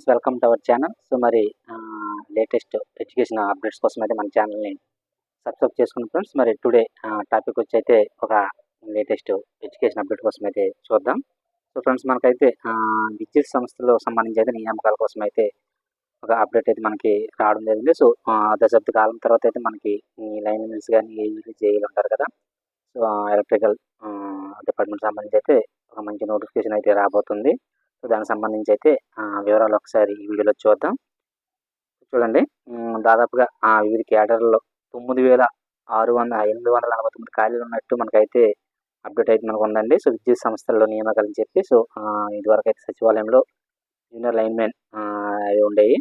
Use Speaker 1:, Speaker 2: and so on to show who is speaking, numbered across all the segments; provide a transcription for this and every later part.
Speaker 1: Friends welcome to our channel. So మరి latest education updates కోసం అయితే మన ఛానల్ని సబ్స్క్రైబ్ చేసుకున్న ఫ్రెండ్స్ మరి టుడే టాపిక్ వచ్చి అయితే ఒక లేటెస్ట్ ఎడ్యుకేషన్ అప్డేట్ కోసం అయితే చూద్దాం. సో ఫ్రెండ్స్ మనకైతే విద్యుత్ సంస్థలో సంబంధించి అయితే నియామకాల కోసం అయితే ఒక అప్డేట్ అయితే మనకి రావడం జరిగింది. సో దశాబ్ద కాలం తర్వాత అయితే మనకి ఈ లైన్ మిల్స్ కానీ ఏఈలు జేఈలు ఉంటారు కదా సో ఎలక్ట్రికల్ డిపార్ట్మెంట్ సంబంధించి అయితే ఒక మంచి నోటిఫికేషన్ అయితే రాబోతుంది. సో దానికి సంబంధించి అయితే వివరాలు ఒకసారి ఈ వీడియోలో చూద్దాం. చూడండి దాదాపుగా ఆ వివిధ కేటర్లలో తొమ్మిది వేల ఆరు వందల ఎనిమిది వందల నలభై తొమ్మిది ఖాళీలు ఉన్నట్టు మనకైతే అప్డేట్ అయితే మనకు ఉందండి సో విద్యుత్ సంస్థల్లో నియామకాలని చెప్పి సో ఇదివరకు అయితే సచివాలయంలో జూనియర్ లైన్మెన్ అవి ఉండేవి.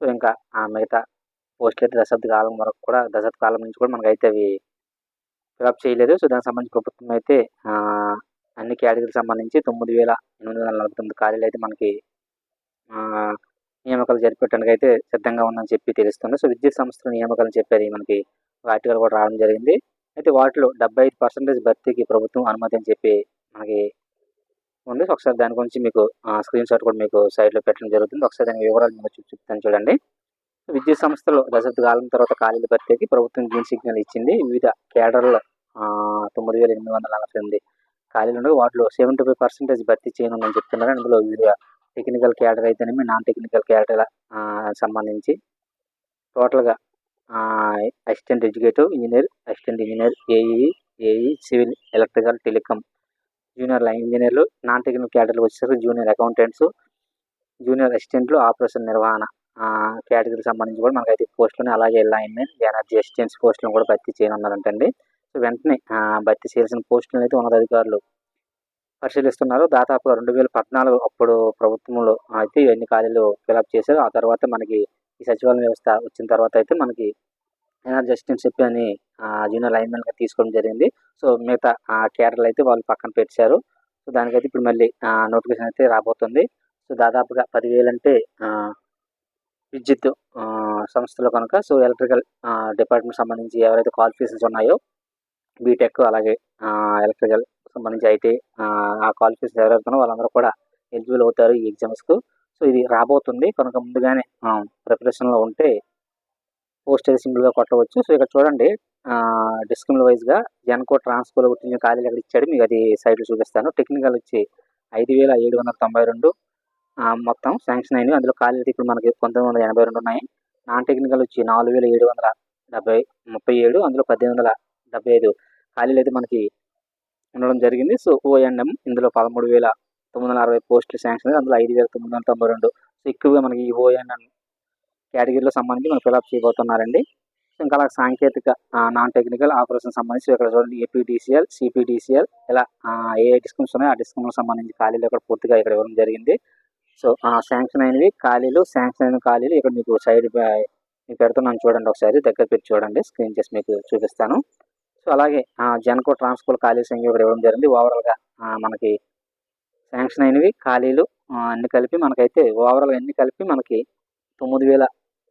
Speaker 1: సో ఇంకా మిగతా పోస్టులు అయితే దశాబ్ద కాలం వరకు కూడా దశాబ్ద కాలం నుంచి కూడా మనకైతే అవి ఫిలప్ చేయలేదు. సో దానికి సంబంధించి ప్రభుత్వం అయితే అన్ని కేటగిరీకి సంబంధించి తొమ్మిది వేల ఎనిమిది వందల నలభై తొమ్మిది ఖాళీలు అయితే మనకి నియామకాలు జరిపేటానికి అయితే సిద్ధంగా ఉందని చెప్పి తెలుస్తుంది. సో విద్యుత్ సంస్థల నియామకాలు చెప్పేది మనకి ఆర్టికల్ కూడా రావడం జరిగింది. అయితే వాటిలో డెబ్బై ఐదు పర్సెంటేజ్ భర్తీకి ప్రభుత్వం అనుమతి అని చెప్పి మనకి ఉంది. ఒకసారి దాని గురించి మీకు స్క్రీన్ షాట్ కూడా మీకు సైడ్లో పెట్టడం జరుగుతుంది. ఒకసారి దాని వివరాలు మీకు చెప్తాను చూడండి. విద్యుత్ సంస్థలో దశాబ్ద కాలం తర్వాత ఖాళీల భర్తీకి ప్రభుత్వం గ్రీన్ సిగ్నల్ ఇచ్చింది. వివిధ కేడర్ల తొమ్మిది వేల ఎనిమిది వందల నలభై ఎనిమిది ఖాళీలు ఉండగా వాటిలో సెవెంటీ ఫైవ్ పర్సెంటేజ్ భర్తీ చేయనుందని చెప్తున్నారు. అందులో వివిధ టెక్నికల్ క్యాడర్ అయితేనేమి నాన్ టెక్నికల్ క్యాడర్ సంబంధించి టోటల్గా assistant executive engineer assistant engineer AE AE civil electrical telecom junior line ఇంజనీర్లు నాన్ టెక్నికల్ క్యాడర్లు వచ్చేసరికి జూనియర్ అకౌంటెంట్స్ జూనియర్ అసిస్టెంట్లు ఆపరేషన్ నిర్వహణ కేటగిరీకి సంబంధించి కూడా మనకైతే పోస్టులను అలాగే లైన్మెన్ ఎనర్జీ అసిస్టెంట్స్ పోస్టులను కూడా భర్తీ చేయనున్నారంటండి. సో వెంటనే భర్తీ చేయాల్సిన పోస్టులను అయితే ఉన్నతాధికారులు పరిశీలిస్తున్నారు. దాదాపుగా రెండు వేల పద్నాలుగు అప్పుడు ప్రభుత్వంలో అయితే ఎన్ని ఖాళీలు ఫిలప్ చేశారు. ఆ తర్వాత మనకి ఈ సచివాలయ వ్యవస్థ వచ్చిన తర్వాత అయితే మనకి జస్టిన్ చెప్పి అని జూనియర్ లైన్మెన్గా తీసుకోవడం జరిగింది. సో మిగతా కేటర్లు అయితే వాళ్ళు పక్కన పెట్టారు. సో దానికైతే ఇప్పుడు మళ్ళీ నోటిఫికేషన్ అయితే రాబోతుంది. సో దాదాపుగా పదివేలు అంటే విద్యుత్ సంస్థలు కనుక సో ఎలక్ట్రికల్ డిపార్ట్మెంట్ సంబంధించి ఎవరైతే క్వాలిఫికేషన్స్ ఉన్నాయో బీటెక్ అలాగే ఎలక్ట్రికల్ సంబంధించి ఐటీ ఆ క్వాలిఫికేషన్ ఎవరైతే వాళ్ళందరూ కూడా ఎలిజిబుల్ అవుతారు ఈ ఎగ్జామ్స్కు సో ఇది రాబోతుంది. కనుక ముందుగానే ప్రిపరేషన్లో ఉంటే పోస్ట్ అయితే సింపుల్గా కొట్టవచ్చు. సో ఇక్కడ చూడండి డిస్క్రిమినల్ వైజ్గా జెన్కో ట్రాన్స్కోలో గుర్తించిన ఖాళీలు అక్కడ ఇచ్చాడు. మీకు అది సైట్లో చూపిస్తాను. టెక్నికల్ వచ్చి ఐదు వేల ఏడు వందల తొంభై రెండు మొత్తం శాంక్షన్ అయినవి. అందులో ఖాళీలు ఇప్పుడు మనకి పంతొమ్మిది వందల ఎనభై రెండు ఉన్నాయి. నాన్ టెక్నికల్ వచ్చి నాలుగు వేల ఏడు వందల డెబ్బై ముప్పై ఏడు. అందులో పద్దెనిమిది వందల డెబ్బై ఐదు ఖాళీలు అయితే మనకి ఉండడం జరిగింది. సో ఓఎన్ఎం ఇందులో పదమూడు వేల తొమ్మిది వందల అరవై పోస్టులు శాంక్షన్ అందులో ఐదు వేల తొమ్మిది వందల తొంభై రెండు. సో ఎక్కువగా మనకి ఈ ఓఎన్ఎం కేటగిరీలో సంబంధించి మనం ఫిలప్ చేయబోతున్నారండి. ఇంకా అలా సాంకేతిక నాన్ టెక్నికల్ ఆపరేషన్ సంబంధించి ఇక్కడ చూడండి. ఏపీడీసీఎల్ సిపిడిసిఎల్ ఇలా ఏ డిస్కమ్స్ ఉన్నాయో ఆ డిస్కమ్లకు సంబంధించి ఖాళీలు ఇక్కడ పూర్తిగా ఇక్కడ ఇవ్వడం జరిగింది. సో శాంక్షన్ అయినవి ఖాళీలు శాంక్షన్ అయిన ఖాళీలు. ఇక్కడ మీకు సైడ్ మీకు పెడుతున్నాను చూడండి ఒకసారి. దగ్గర పెట్టి చూడండి. స్క్రీన్ చేసి మీకు చూపిస్తాను. సో అలాగే జెన్కో ట్రాన్స్కూల్ ఖాళీ సంఖ్య ఇక్కడ ఇవ్వడం జరిగింది. ఓవరాల్గా మనకి శాంక్షన్ అయినవి ఖాళీలు అన్ని కలిపి మనకైతే ఓవరాల్ అన్ని కలిపి మనకి తొమ్మిది వేల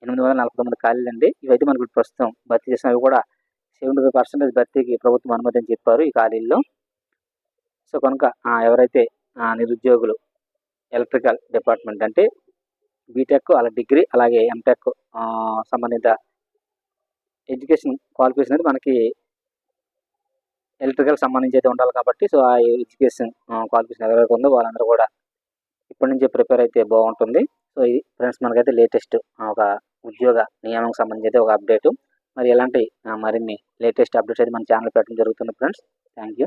Speaker 1: ఎనిమిది వందల నలభై తొమ్మిది ఖాళీలు అండి. ఇవైతే మనకి ప్రస్తుతం భర్తీ చేసినవి కూడా సెవెంటీ ఫైవ్ పర్సెంటేజ్ భర్తీకి ప్రభుత్వం అనుమతి అని చెప్పారు ఈ ఖాళీల్లో. సో కనుక ఎవరైతే నిరుద్యోగులు ఎలక్ట్రికల్ డిపార్ట్మెంట్ అంటే బీటెక్ అలా డిగ్రీ అలాగే ఎంటెక్ సంబంధిత ఎడ్యుకేషన్ క్వాలిఫికేషన్ అనేది మనకి ఎలక్ట్రికల్ సంబంధించి అయితే ఉండాలి కాబట్టి సో ఆ ఎడ్యుకేషన్ క్వాలిఫికేషన్ ఎవరైతే ఉందో వాళ్ళందరూ కూడా ఇప్పటి నుంచే ప్రిపేర్ అయితే బాగుంటుంది. సో ఇది ఫ్రెండ్స్ మనకైతే లేటెస్ట్ ఒక ఉద్యోగ నియామకం సంబంధించి అయితే ఒక అప్డేటు. మరి ఇలాంటి మరిన్ని లేటెస్ట్ అప్డేట్స్ అయితే మన ఛానల్ పెట్టడం జరుగుతుంది ఫ్రెండ్స్. Thank you